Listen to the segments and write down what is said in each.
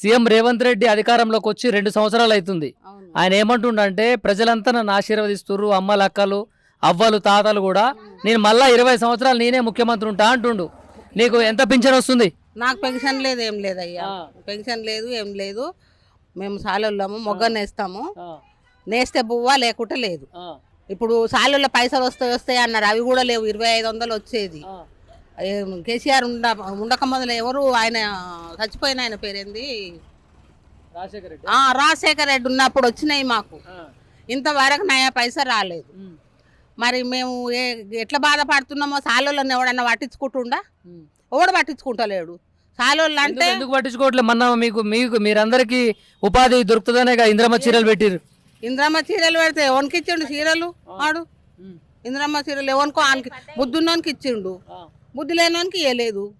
CM Revanth Reddy అధికారంలోకి వచ్చి రెండు సంవత్సరాలు అవుతుంది. ఆయన ఏమంటుండంటే ప్రజలంతా నన్ను ఆశీర్వదిస్తుర్రు అమ్మలు అక్కలు అవ్వలు తాతలు కూడా. నేను మళ్ళా ఇరవై సంవత్సరాలు నేనే ముఖ్యమంత్రి ఉంటా అంటుండు. నీకు ఎంత పింఛన్ వస్తుంది? నాకు పెన్షన్ లేదు ఏం లేదు అయ్యా. పెన్షన్ లేదు ఏం లేదు. మేము సాలొళ్ళము మొగ్గ నేస్తాము. నేస్తే బువ్వ లేకుంటే లేదు. ఇప్పుడు సాలల్లో పైసలు వస్తాయి వస్తాయి అన్నారు. అవి కూడా లేవు. ఇరవై ఐదు వందలు వచ్చేది. కేసీఆర్ ఉండ ఉండక మొదలు ఎవరు ఆయన చచ్చిపోయిన ఆయన పేరేంది? రాజశేఖర రెడ్డి. ఆ, రాజశేఖర్ రెడ్డి ఉన్నప్పుడు వచ్చినాయి మాకు. ఇంతవరకు నయా పైసా రాలేదు. మరి మేము ఏ ఎట్లా బాధపడుతున్నామో సాలోళ్ళని ఎవడన్నా పట్టించుకుంటుండా? ఎవడు పట్టించుకుంటలేడు. సాలోళ్ళు అంటే ఎందుకు- పట్టించుకోవట్లేదు మొన్న మీకు మీకు మీరందరికీ ఉపాధి దొరుకుతుందనే ఇంద్రమ్మ చీరలు పెట్టిర్రు. ఇంద్రమ్మ చీరలు పెడితే ఎవరికి ఇచ్చిండు చీరలు వాడు? ఇంద్రమ్మ చీరలు ఎవరికో ఆయనకి బుద్ధున్నోనికి ఇచ్చిండు. బుద్ధి లేనోనికి ఇవ్వలేదు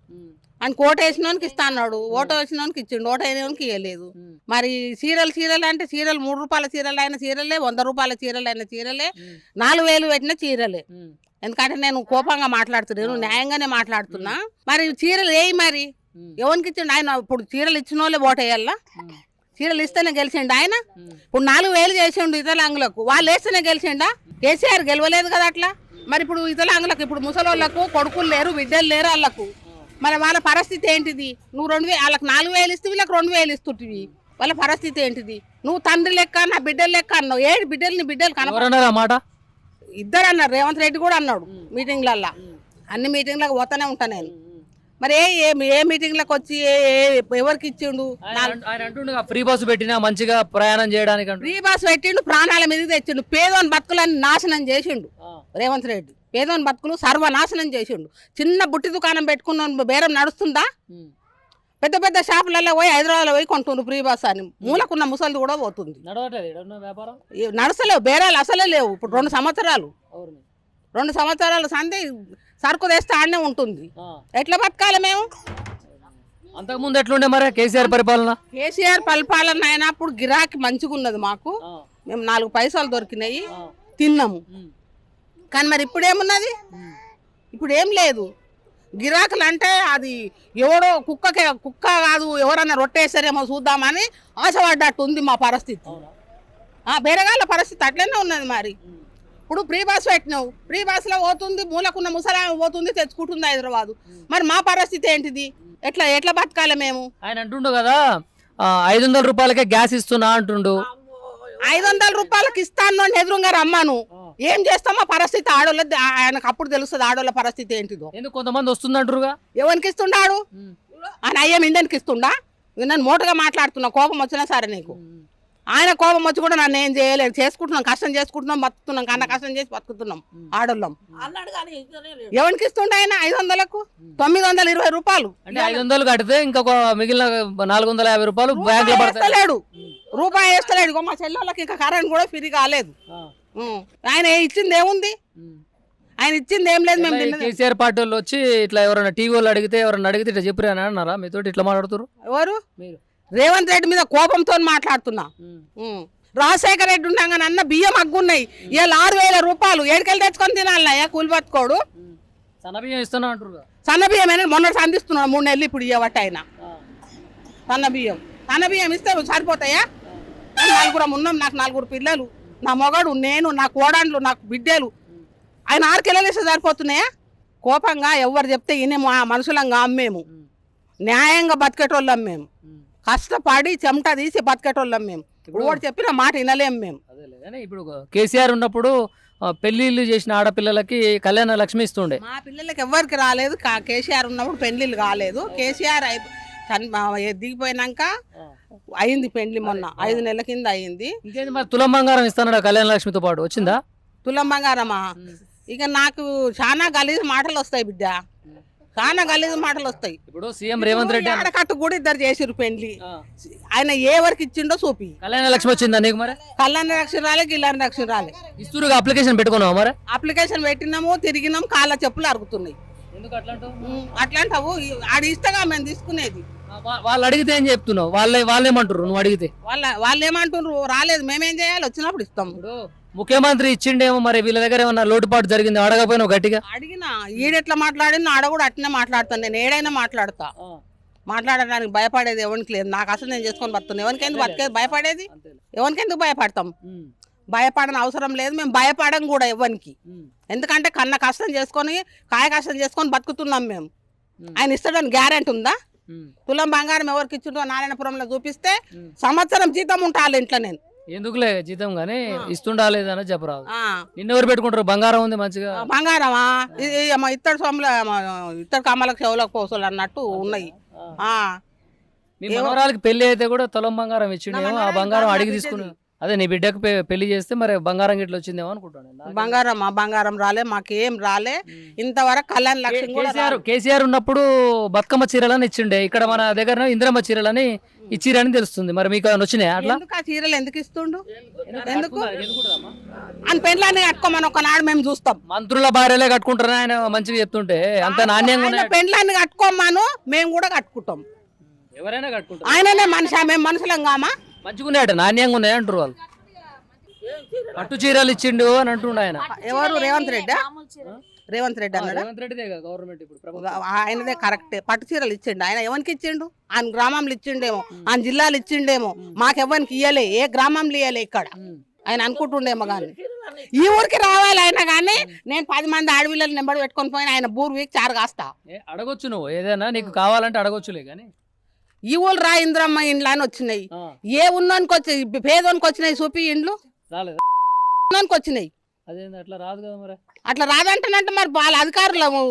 ఆయన కోట వేసినోనికి ఇస్తా అన్నాడు. ఓటు వేసినోనికి ఇచ్చిండు. ఓటు వేయనోనికి ఇవ్వలేదు మరి చీరలు చీరలు అంటే చీరలు మూడు రూపాయల చీరలు అయిన చీరలే వంద రూపాయల చీరలు అయిన చీరలే నాలుగు వేలు పెట్టిన చీరలే ఎందుకంటే నేను కోపంగా మాట్లాడుతున్నాను న్యాయంగానే మాట్లాడుతున్నా. మరి చీరలు వేయి మరి? ఎవరికి ఇచ్చిండు? ఆయన ఇప్పుడు చీరలు ఇచ్చిన వాళ్ళే ఓటు వేయాలా? చీరలు ఇస్తేనే గెలిచిండు ఆయన? ఇప్పుడు నాలుగు వేలు చేసిండు ఇతలాంగులకు వాళ్ళు వేస్తేనే గెలిచిండా? కేసీఆర్ గెలవలేదు కదా అట్లా? మరి ఇప్పుడు ఇతలాంగులకు ఇప్పుడు ముసలోళ్ళకు కొడుకులు లేరు బిడ్డలు లేరు వాళ్ళకు. మరి వాళ్ళ పరిస్థితి ఏంటిది? నువ్వు రెండు వేలు వాళ్ళకి నాలుగు వేలు ఇస్తే వీళ్ళకి రెండు వేలు ఇస్తుంటివి. వాళ్ళ పరిస్థితి ఏంటిది? నువ్వు తండ్రి లెక్క నా బిడ్డలు లెక్క అన్నావు. ఏ బిడ్డలు నీ బిడ్డలు కనప ఎవరన్నారు ఆ మాట? ఇద్దరు అన్నారు రేవంత్ రెడ్డి కూడా అన్నాడు మీటింగ్లల్లో. అన్ని మీటింగ్లకు పోతానే ఉంటా నేను. మరి ఏ ఏ మీటింగ్లకు వచ్చి ఏ ఏ- ఎవరికి ఇచ్చిండు? ఫ్రీ బస్సు పెట్టినా మంచిగా ప్రయాణం చేయడానికి ఫ్రీ బాస్ పెట్టిండు ప్రాణాల మీద తెచ్చిండు. పేదోని బతుకులని నాశనం చేసిండు. రేవంత్ రెడ్డి. పేదోని బతుకులు సర్వనాశనం చేసిండు. చిన్న బుట్టి దుకాణం పెట్టుకున్న బేరం నడుస్తుందా. పెద్ద పెద్ద షాపులలో పోయి హైదరాబాద్లో పోయి కొంటుండ్రు ఫ్రీ బాస్ అని. మూలకున్న ముసలిది కూడా పోతుంది. నడసలేవు బేరాలు అసలే లేవు. ఇప్పుడు రెండు సంవత్సరాలు? రెండు సంవత్సరాలు సంధి సరుకు తెస్తే ఆడనే ఉంటుంది. ఎట్లా బతకాలి మేము? అంతకుముందు ఎట్లుండే మరి కేసీఆర్ పరిపాలన? కేసీఆర్ పరిపాలన అయినప్పుడు గిరాకీ మంచిగా ఉన్నది మాకు. మేము నాలుగు పైసలు దొరికినాయి. తిన్నాము. కానీ మరి ఇప్పుడు ఏమున్నది. ఇప్పుడు ఏం లేదు. గిరాకులు అంటే అది ఎవడో కుక్కకే కుక్క కాదు ఎవరన్నా రొట్టేసారేమో చూద్దామని ఆశపడ్డట్టు ఉంది మా పరిస్థితి. బేరగాళ్ళ పరిస్థితి అట్లనే ఉన్నది మరి. ఇప్పుడు ఫ్రీ బస్ పెట్టినావు. ఫ్రీ బస్లో పోతుంది మూలకున్న ముసలామె పోతుంది తెచ్చుకుంటుంది హైదరాబాదు. మరి మా పరిస్థితి ఏంటిది? ఎట్లా ఎట్లా బతకాలి మేము? ఆయన అంటుండు కదా ఐదు వందల రూపాయలకే గ్యాస్ ఇస్తున్నా అంటుండు. ఐదు వందల రూపాయలకి ఇస్తాను అని ఎదురుగా రమ్మాను. ఏం చేస్తామో పరిస్థితి ఆడోళ్ళ ఆయనకు అప్పుడు తెలుస్తుంది ఆడోళ్ళ పరిస్థితి ఏంటిదో. ఎందుకు కొంతమంది వస్తుందంటారుగా? ఎవరికి ఇస్తుండాడు ఉమ్. ఆయన అయ్యం ఇండియన్కి ఇస్తుండా నేను మోటుగా మాట్లాడుతున్నా కోపం వచ్చినా సరే నీకు. ఆయన కోపం వచ్చి కూడా నన్ను ఏం చేయలేదు. చేసుకుంటున్నాం కష్టం చేసుకుంటున్నాం బతుకుతున్నాం కన్నా కష్టం చేసి బతుకుతున్నాం ఆడోళ్ళం. ఎవరికి ఇస్తుండే ఆయన ఐదు వందలకు తొమ్మిది వందల ఇరవై రూపాయలు. అంటే ఐదు వందలు కడితే ఇంకొక మిగిలిన నాలుగు వందల యాభై రూపాయలు బ్యాంక్లో వేస్తలేడు రూపాయి వేస్తలేడు. మా చెల్లెళ్ళకి ఇంకా కరెంట్ కూడా ఫ్రీ కాలేదు. ఆయన ఇచ్చింది ఏముంది. ఆయన ఇచ్చింది ఏం లేదు మేము కేసీఆర్ పార్టీ వాళ్ళు వచ్చి ఇట్లా ఎవరైనా టీవీ వాళ్ళు అడిగితే ఎవరైనా అడిగితే ఇట్లా చెప్పిరా అని అన్నారా మీతో ఇట్లా మాట్లాడుతారు ఎవరు? మీరు. రేవంత్ రెడ్డి మీద కోపంతో మాట్లాడుతున్నా. రాజశేఖర రెడ్డి ఉండగానే అన్న బియ్యం అగ్గున్నాయి. ఇవాళ ఆరు వేల రూపాయలు. ఏడుకెళ్ళి తెచ్చుకొని తినాలయ్యా కూలి బతుకోడు? ఉమ్. సన్న బియ్యం ఇస్తున్నా అంటారు సన్న బియ్యం అయినా మొన్న సంధిస్తున్నాడు మూడు నెలలు ఇప్పుడు ఇవ్వట ఆయన సన్న బియ్యం. సన్న బియ్యం ఇస్తే సరిపోతాయా? నలుగురం ఉన్నాం. నాకు నలుగురు పిల్లలు. నా మొగడు నేను నా కోడాండ్లు నాకు బిడ్డలు. ఆయన ఆరు కిలోలు ఇస్తే సరిపోతున్నాయా? కోపంగా ఎవరు చెప్తే ఈయన మా మనుషులంగా మేము. న్యాయంగా బతికేటోళ్ళం మేము. కష్టపడి చెమట తీసి బతికేటోళ్ళం మేము. ఓడి చెప్పిన మాట వినలేం మేము. ఇప్పుడు కేసీఆర్ ఉన్నప్పుడు పెళ్ళిళ్ళు చేసిన ఆడపిల్లలకి కళ్యాణ లక్ష్మి ఇస్తుండే. మా పిల్లలకి ఎవ్వరికి రాలేదు. కేసీఆర్ ఉన్నప్పుడు పెళ్ళిళ్ళు కాలేదు. కేసీఆర్ అయి దిగిపోయినాక అయింది పెళ్ళి మొన్న ఐదు నెలల కింద అయింది. మరి తులం బంగారం ఇస్తానడా కళ్యాణ లక్ష్మితో పాటు? వచ్చిందా? తులం బంగారమా? ఇక నాకు చాలా గలీజు మాటలు వస్తాయి బిడ్డ. చాలా గలీజు మాటలు వస్తాయి. ఇప్పుడు సీఎం రేవంత్ రెడ్డి ఆడకట్టు కూడా ఇద్దరు చేసిరు పెళ్ళి ఆ. ఆయన ఏ వరకు ఇచ్చిండో చూపి. కళ్యాణ లక్ష్మి వచ్చిందా నీకు మరి? కళ్యాణ రక్షణ రాలే గిల్లాని రక్షణ రాలే. ఇస్తురుగా అప్లికేషన్ పెట్టుకున్నావా మరి? అప్లికేషన్ పెట్టినాము తిరిగినాం కాళ్ళ చెప్పులు అరుగుతున్నాయి. అట్లాంటావు ఇష్టగా మేము తీసుకునేది? వాళ్ళు అడిగితే ఏం చెప్తున్నావు? వాళ్ళే వాళ్ళు ఏమంటారు నువ్వు అడిగితే. వాళ్ళ వాళ్ళు ఏమంటుండ్రు రాలేదు. మేమేం చేయాలి? వచ్చినప్పుడు ఇస్తాం. ఇప్పుడు ముఖ్యమంత్రి ఇచ్చిండేమో మరి వీళ్ళ దగ్గర ఏమన్నా లోటుపాటు జరిగింది? అడగపోయినావు గట్టిగా? అడిగినా. ఈడెట్లా మాట్లాడినా ఆడ కూడా అట్నే మాట్లాడతాను. నేను ఏడైనా మాట్లాడతా. మాట్లాడడానికి భయపడేది ఎవరికి లేదు. నాకు అసలు నేను చేసుకొని బతుకున్నాను ఎవరికెందుకు బతికేది? భయపడేది? ఎవరికెందుకు భయపడతాం? భయపడని అవసరం లేదు. మేము భయపడం కూడా ఎవరికి. ఎందుకంటే కన్న కష్టం చేసుకొని కాయ కష్టం చేసుకొని బతుకుతున్నాం మేము. ఆయన ఇస్తాడని గ్యారెంటీ ఉందా? తులం బంగారం ఎవరికి ఇచ్చిండో నారాయణపురంలో చూపిస్తే సంవత్సరం జీతం ఉంటాలి ఇంట్లో నేను. ఎందుకులే జీతం గానీ ఇస్తుండాలేదని చెప్పరాదు. నిన్న ఎవరు పెట్టుకుంటారు? బంగారం ఉంది మంచిగా. బంగారమా? ఇత్తడి సొమ్ముల ఇత్తడి కమ్మలకు చెవులకు పోసలు అన్నట్టు ఉన్నాయి. ఆ, మీ మనవరాలకి పెళ్ళి అయితే కూడా తులం బంగారం ఇచ్చిండేమో ఆ బంగారం అడిగి ఇచ్చేది. అదే నీ బిడ్డకు పె- పెళ్ళి చేస్తే మరి బంగారం గిట్ల వచ్చిందేమో అనుకుంటాను నాకు. బంగారం ఆ బంగారం రాలే మాకేం రాలే. ఇంతవరకు కళ్యాణ లక్ష్యం కూడా కేసీఆర్ రాలే. కేసీఆర్ ఉన్నప్పుడు బతుకమ్మ చీరలని ఇచ్చిండే. ఇక్కడ మన దగ్గర ఇందిరమ్మ చీరలని ఇచ్చిరని తెలుస్తుంది. మరి మీకు ఏమైనా వచ్చినాయా అట్లా? ఎందుకు ఆ చీరలు ఎందుకు ఇస్తుండు? ఎందుకు? అని పెండ్లాన్ని కట్టుకోమని ఒకనాడు మేము చూస్తాం. మంత్రుల భార్యలే కట్టుకుంటారని ఆయన మంచిగా చెప్తుంటే అంత నాణ్యంగా ఆయన ఉన్నాయి? పెండ్లాన్ని కట్టుకోమను మేము కూడా కట్టుకుంటాం. ఎవరైనా కట్టుకుంటారు. ఆయననే మనిషి మేము మనుషులం కామా? మంచిగా ఉన్నాయట నాణ్యంగా ఉన్నాయి అంటారు వాళ్ళు. పట్టు చీరలు ఇచ్చిండు అని అంటుండు ఆయన. ఎవరు? రేవంత్ రెడ్డి? రేవంత్ రెడ్డి అన్నాడు? రేవంత్ రెడ్డిదే గవర్నమెంట్ ఇప్పుడు. ఆయనదే కరెక్టే పట్టు చీరలు ఇచ్చిండు. ఆయన ఎవరికి ఇచ్చిండు? ఆయన గ్రామంలో ఇచ్చిండేమో. ఆయన జిల్లాలు ఇచ్చిండేమో. మాకెవ్వరికి ఇయ్యలే. ఏ గ్రామంలో ఇయ్యలే ఇక్కడ. ఆయన అనుకుంటుండేమో కానీ ఈ ఊరికి రావాలి ఆయన కానీ నేను పది మంది ఆడపిల్లలు నెంబర్ పెట్టుకొని పోయిన ఆయన బూరు వీక్ చారు కాస్తా. అడగొచ్చు నువ్వు. ఏదైనా నీకు కావాలంటే అడగొచ్చులే కానీ ఈ ఊళ్ళు రా ఇంద్రమ్మ ఇండ్లు అని వచ్చినాయి. ఏ ఉన్నోనికి వచ్చి పేదోనికి వచ్చినాయి చూపి ఇండ్లు? వచ్చినాయి. అట్లా రాదు కదా మరి? అట్లా రాదంటానంటే మరి వాళ్ళ అధికారులము.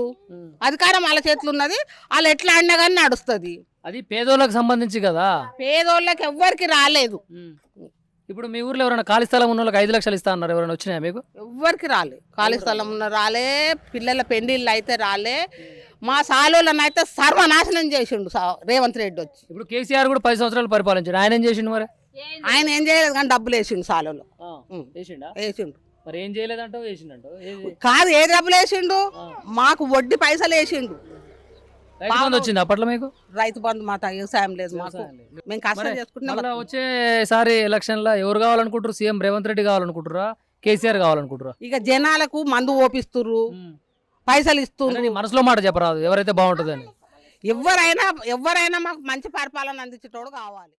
అధికారం వాళ్ళ చేతులు ఉన్నది వాళ్ళు ఎట్లా అన్నా కానీ నడుస్తుంది. అది పేదోళ్ళకి సంబంధించి కదా? పేదోళ్ళకి ఎవ్వరికి రాలేదు. ఇప్పుడు మీ ఊర్లో ఎవరైనా ఖాళీ స్థలం ఉన్న వాళ్ళకి ఐదు లక్షలు ఇస్తా అన్నారు ఎవరైనా వచ్చినాయా మీకు? ఎవ్వరికి రాలే. ఖాళీ స్థలం ఉన్న రాలే పిల్లల పెండిళ్ళు అయితే రాలే. మా సాలోళ్ళని అయితే సర్వనాశనం చేసిండు సా- రేవంత్ రెడ్డి వచ్చి. ఇప్పుడు కేసీఆర్ కూడా పది సంవత్సరాలు పరిపాలించాడు. ఆయన ఏం చేసిండు మరి? ఆయన ఏం చేయలేదు కానీ డబ్బులు వేసిండు సాలోలో. ఉమ్. వేసిండా? వేసిండు. మరి ఏం చేయలేదంటావు వేసిండంటో ఏది? కాదు ఏ డబ్బులు వేసిండు. మాకు వడ్డీ పైసలు వేసిండు. రైతు బంధు వచ్చింది అప్పట్లో మీకు? రైతు బంధు మాట వ్యవసాయం లేదు మాకు. మేము కష్టం చేసుకుంటున్నాం మళ్ళీ వచ్చేసారి ఎలక్షన్లో ఎవరు కావాలనుకుంటారు సీఎం రేవంత్ రెడ్డి కావాలనుకుంటారా కేసీఆర్ కావాలనుకుంటారా ఇక జనాలకు మందు ఓపిస్తుర్రు. పైసలు ఇస్తున్నారు మనసులో మాట చెప్పరాదు. ఎవరైతే బాగుంటుందని. ఎవరైనా ఎవరైనా మాకు మంచి పరిపాలన అందించేటోడు కావాలి.